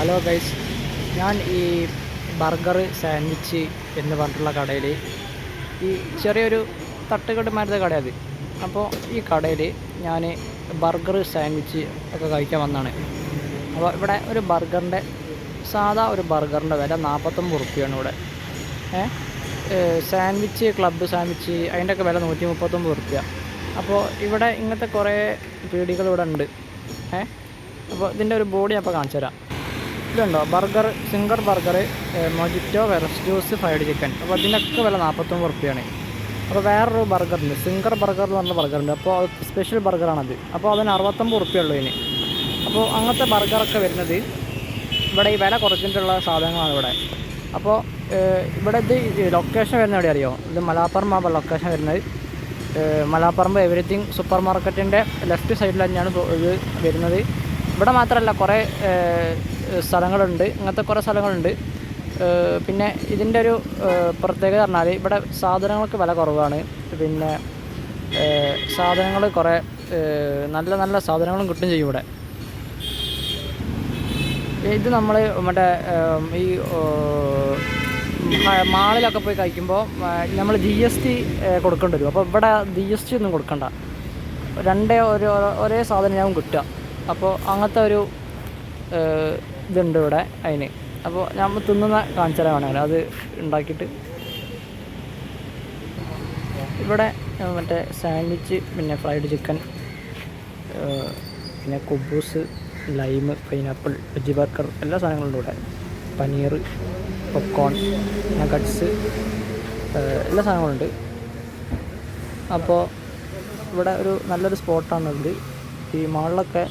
Hello guys ഞാൻ ഈ burger sandwich എന്ന് പറഞ്ഞിട്ടുള്ള കടയിൽ ഈ ചെറിയൊരു തട്ടുകെട്ടുമാരുടെ കടയത് അപ്പോൾ ഈ കടയിൽ ഞാൻ ബർഗർ സാൻഡ്വിച്ച് ഒക്കെ കഴിക്കാൻ വന്നതാണ് അപ്പോൾ ഇവിടെ ഒരു ബർഗറിന്റെ സാധാ ഒരു ബർഗറിന്റെ വില നാൽപ്പത്തൊമ്പത് റുപ്യാണ് ഇവിടെ. സാൻഡ്വിച്ച് ക്ലബ്ബ് സാൻഡ്വിച്ച് അതിന്റെയൊക്കെ വില നൂറ്റി മുപ്പത്തൊമ്പത് റുപ്യ. അപ്പോൾ ഇവിടെ ഇങ്ങനത്തെ കുറേ പീടികൾ ഇവിടെ ഉണ്ട്. ഏ അപ്പോൾ ഇതിന്റെ ഒരു ബോഡി അപ്പോൾ കാണിച്ചു തരാം ഇതുണ്ടോ? Burger zinger burger mojito various juice fried chicken. അപ്പോൾ അതിനൊക്കെ വില നാൽപ്പത്തൊമ്പത് റുപ്യാണ്. അപ്പോൾ വേറൊരു ബർഗറുണ്ട്. സിംഗർ ബർഗർ എന്ന് പറഞ്ഞ ബർഗറുണ്ട്. അപ്പോൾ സ്പെഷ്യൽ ബർഗറാണത് അപ്പോൾ അതിന് അറുപത്തൊമ്പത് റുപ്യ ഉള്ളൂ ഇതിന്. അപ്പോൾ അങ്ങനത്തെ ബർഗറൊക്കെ വരുന്നത് ഇവിടെ ഈ വില കുറച്ചിട്ടുള്ള സാധനങ്ങളാണ് ഇവിടെ. അപ്പോൾ ഇവിടെ ഇത് ലൊക്കേഷൻ വരുന്ന എവിടെ അറിയോ? ഇത് മലാപ്പറമ്പാണ് ലൊക്കേഷൻ വരുന്നത്. മലാപ്പറമ്പ് എവറിത്തിങ് സൂപ്പർ മാർക്കറ്റിന്റെ ലെഫ്റ്റ് സൈഡിൽ തന്നെയാണ് ഇത് വരുന്നത്. ഇവിടെ മാത്രമല്ല കുറേ സ്ഥലങ്ങളുണ്ട്. അങ്ങനത്തെ കുറേ സ്ഥലങ്ങളുണ്ട്. പിന്നെ ഇതിന്റെ ഒരു പ്രത്യേകത പറഞ്ഞാൽ ഇവിടെ സാധനങ്ങൾക്ക് വില കുറവാണ്. പിന്നെ സാധനങ്ങൾ കുറേ നല്ല നല്ല സാധനങ്ങളും കിട്ടും ചെയ്യും ഇവിടെ. ഇത് നമ്മൾ മറ്റേ ഈ മാളിലൊക്കെ പോയി കഴിക്കുമ്പോൾ നമ്മൾ ജി എസ് ടി കൊടുക്കേണ്ടി വരും. അപ്പോൾ ഇവിടെ ജി എസ് ടി ഒന്നും കൊടുക്കണ്ട. രണ്ടേ ഒരു ഒരേ സാധനം ഞാൻ കിട്ടുക. അപ്പോൾ അങ്ങനത്തെ ഒരു ഇതുണ്ട് ഇവിടെ അതിന്. അപ്പോൾ ഞാൻ തിന്നുന്ന കാണിച്ചാൽ വേണമെങ്കിൽ അത് ഉണ്ടാക്കിയിട്ട്. ഇവിടെ മറ്റേ സാൻഡ്വിച്ച് പിന്നെ ഫ്രൈഡ് ചിക്കൻ പിന്നെ കുബൂസ് ലൈമ് പൈനാപ്പിൾ വെജ് ബർഗർ എല്ലാ സാധനങ്ങളും ഇവിടെ. പനീർ പോപ്കോൺ നഗട്സ് എല്ലാ സാധനങ്ങളുണ്ട് അപ്പോൾ ഇവിടെ ഒരു നല്ലൊരു സ്പോട്ടാണ് ഇത്. ഈ മാളിലൊക്കെ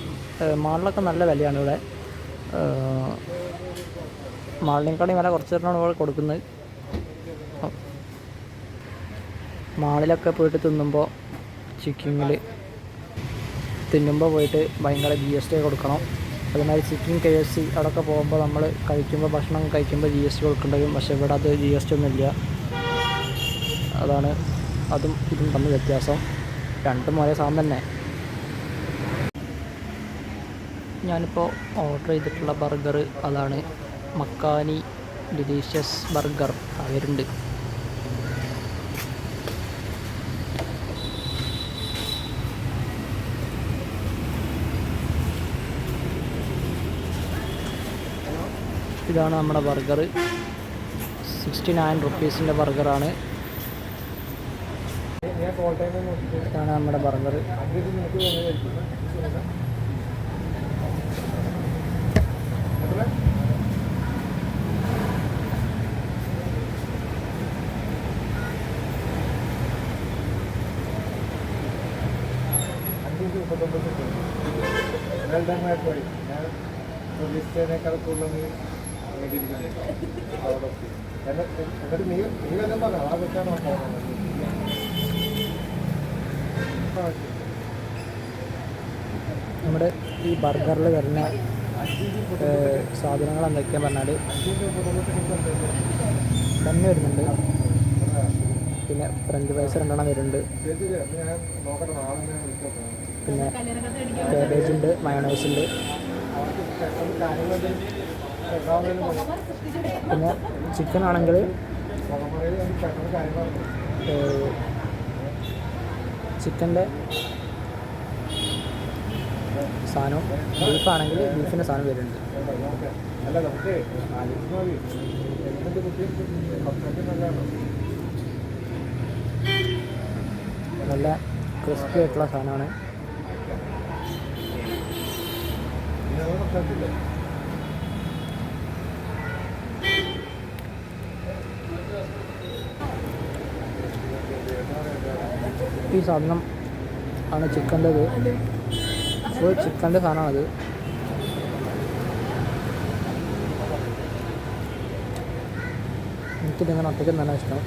മാളിലൊക്കെ നല്ല വിലയാണ് ഇവിടെ. മാളിനേക്കാളും വില കുറച്ച് തരണമാണ് ഇവിടെ കൊടുക്കുന്നത് മാളിലൊക്കെ പോയിട്ട് തിന്നുമ്പോൾ ചിക്കിങ്ങിൽ തിന്നുമ്പോൾ പോയിട്ട് ഭയങ്കര ജി എസ് ടി കൊടുക്കണം. അതുമാതിരി ചിക്കൻ കെ എഫ് സി അവിടെയൊക്കെ പോകുമ്പോൾ നമ്മൾ കഴിക്കുമ്പോൾ ഭക്ഷണം കഴിക്കുമ്പോൾ ജി എസ് ടി കൊടുക്കേണ്ടി വരും പക്ഷേ ഇവിടെ അത് ജി എസ് ടി ഒന്നുമില്ല അതാണ് അതും ഇതും തമ്മിൽ വ്യത്യാസം. രണ്ടും ഒരേ സാധനം തന്നെ. ഞാനിപ്പോൾ ഓർഡർ ചെയ്തിട്ടുള്ള ബർഗർ അതാണ് മക്കാനി ഡിലീഷ്യസ് ബർഗർ അവരുണ്ട് ഇതാണ് നമ്മുടെ ബർഗർ സിക്സ്റ്റി നയൻ റുപ്പീസിന്റെ ബർഗറാണ് ഇതാണ് നമ്മുടെ ബർഗർ ലിസ്റ്റേനേക്കാൾ കൂടുതൽ നീ നേടിയിരിക്കുന്നുണ്ട് എന്നിട്ട് നീ നീ വല്ലതും പറഞ്ഞു ആ വെച്ചാണ് നമ്മുടെ ഈ ബർഗറിൽ വരുന്ന സാധനങ്ങൾ എന്തൊക്കെയാണെന്ന് പറഞ്ഞാൽ തന്നെ വരുന്നുണ്ട്. പിന്നെ ഫ്രഞ്ച് ഫ്രൈസ് രണ്ടെണ്ണം വരുന്നുണ്ട്. പിന്നെ കാബേജ് ഉണ്ട് മയോണൈസ് ഉണ്ട് പിന്നെ ചിക്കൻ ആണെങ്കിൽ ചിക്കന്റെ സാധനവും ബീഫാണെങ്കിൽ ബീഫിന്റെ സാധനം വരുന്നുണ്ട്. അല്ല നമുക്ക് നല്ല ക്രിസ്പി ആയിട്ടുള്ള സാധനമാണ്. ഈ സാധനം ആണ് ചിക്കന്റെത്. ഫുൾ ചിക്കന്റെ സാധനമാണത്. എനിക്കിതിങ്ങനെ ഒറ്റയ്ക്ക് നല്ല ഇഷ്ടം.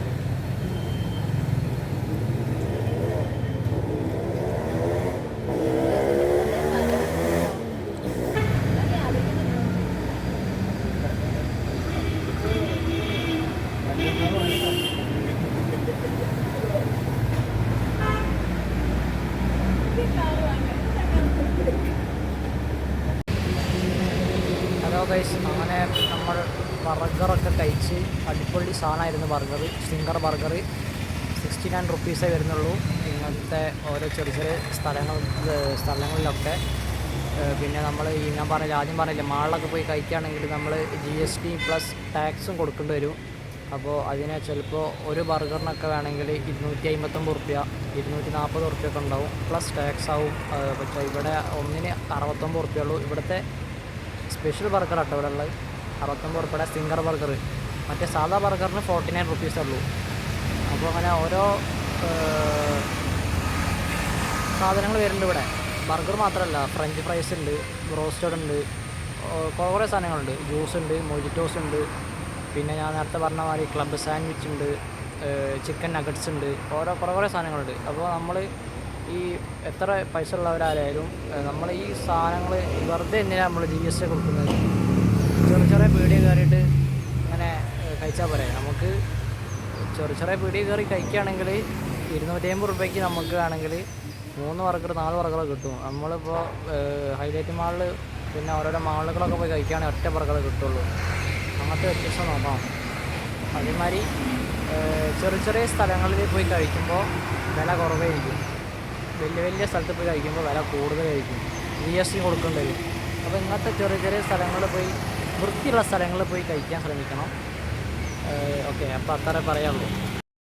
ഗൈസ് അങ്ങനെ നമ്മൾ ബർഗറൊക്കെ കഴിച്ച് അടിപൊളി സാധനമായിരുന്നു burger zinger burger sixty nine റുപ്പീസേ വരുന്നുള്ളൂ. ഇങ്ങനത്തെ ഓരോ ചെറിയ ചെറിയ സ്ഥലങ്ങൾ സ്ഥലങ്ങളിലൊക്കെ. പിന്നെ നമ്മൾ ഈ ഞാൻ പറഞ്ഞില്ല ആദ്യം പറഞ്ഞില്ല മാളിലൊക്കെ പോയി കഴിക്കുകയാണെങ്കിൽ നമ്മൾ ജി എസ് ടി പ്ലസ് ടാക്സും കൊടുക്കേണ്ടി വരും. അപ്പോൾ അതിന് ചിലപ്പോൾ ഒരു ബർഗറിനൊക്കെ വേണമെങ്കിൽ ഇരുന്നൂറ്റി അമ്പത്തൊമ്പത് റുപ്യ ഇരുന്നൂറ്റി നാൽപ്പത് റുപ്യൊക്കെ ഉണ്ടാവും. പ്ലസ് ടാക്സ് ആവും. പക്ഷേ ഇവിടെ ഒന്നിന് അറുപത്തൊമ്പത് റുപ്യ ഉള്ളൂ. ഇവിടുത്തെ സ്പെഷ്യൽ ബർഗർ ആട്ടോ ഇവിടെ ഉള്ളത്. അറുപത്തൊമ്പത് ഉൾപ്പെടെ സിംഗർ ബർഗർ മറ്റേ സാധാ ബർഗറിന് ഫോർട്ടി നയൻ റുപ്പീസേ ഉള്ളൂ. അപ്പോൾ അങ്ങനെ ഓരോ സാധനങ്ങൾ വരുന്നുണ്ട് ഇവിടെ. ബർഗർ മാത്രമല്ല ഫ്രഞ്ച് ഫ്രൈസ് ഉണ്ട് ബ്രോസ്റ്റഡ് ഉണ്ട് കുറേ സാധനങ്ങളുണ്ട്. ജ്യൂസ് ഉണ്ട് മൊജിറ്റോസ് ഉണ്ട്. പിന്നെ ഞാൻ നേരത്തെ പറഞ്ഞ മാതിരി ക്ലബ് സാൻഡ്വിച്ച് ഉണ്ട് ചിക്കൻ നഗറ്റ്സ് ഉണ്ട്. ഓരോ കുറേ കുറേ സാധനങ്ങളുണ്ട്. അപ്പോൾ നമ്മൾ ഈ എത്ര പൈസ ഉള്ളവരായാലും നമ്മൾ ഈ സാധനങ്ങൾ വെറുതെ എന്തിനാണ് നമ്മൾ ജി എസ് ടി കൊടുക്കുന്നത്? ചെറിയ ചെറിയ പീടിയ കയറിയിട്ട് ഇങ്ങനെ കഴിച്ചാൽ പോരെ? നമുക്ക് ചെറിയ ചെറിയ പീടിയ കയറി കഴിക്കുകയാണെങ്കിൽ ഇരുന്നൂറ്റി അമ്പത് റുപ്യക്ക് നമുക്ക് ആണെങ്കിൽ മൂന്ന് വർക്കർ നാല് ബർഗർ കിട്ടും. നമ്മളിപ്പോൾ ഹൈലൈറ്റ് മാളിൽ പിന്നെ ഓരോരോ മാളുകളൊക്കെ പോയി കഴിക്കുകയാണെങ്കിൽ ഒറ്റ ബർഗർ കിട്ടുള്ളൂ. അങ്ങനത്തെ വ്യത്യസ്തം നോക്കാം അതേമാതിരി ചെറിയ ചെറിയ സ്ഥലങ്ങളിൽ പോയി കഴിക്കുമ്പോൾ വില കുറവായിരിക്കും. വലിയ വലിയ സ്ഥലത്ത് പോയി കഴിക്കുമ്പോൾ വില കൂടുതലായിരിക്കും. ജി എസ് ടി കൊടുക്കേണ്ടി വരും. അപ്പോൾ ഇങ്ങനത്തെ ചെറിയ ചെറിയ സ്ഥലങ്ങളിൽ പോയി വൃത്തിയുള്ള സ്ഥലങ്ങളിൽ പോയി കഴിക്കാൻ ശ്രമിക്കണം. ഓക്കെ അപ്പോൾ അത്രേ പറയാനുള്ളൂ.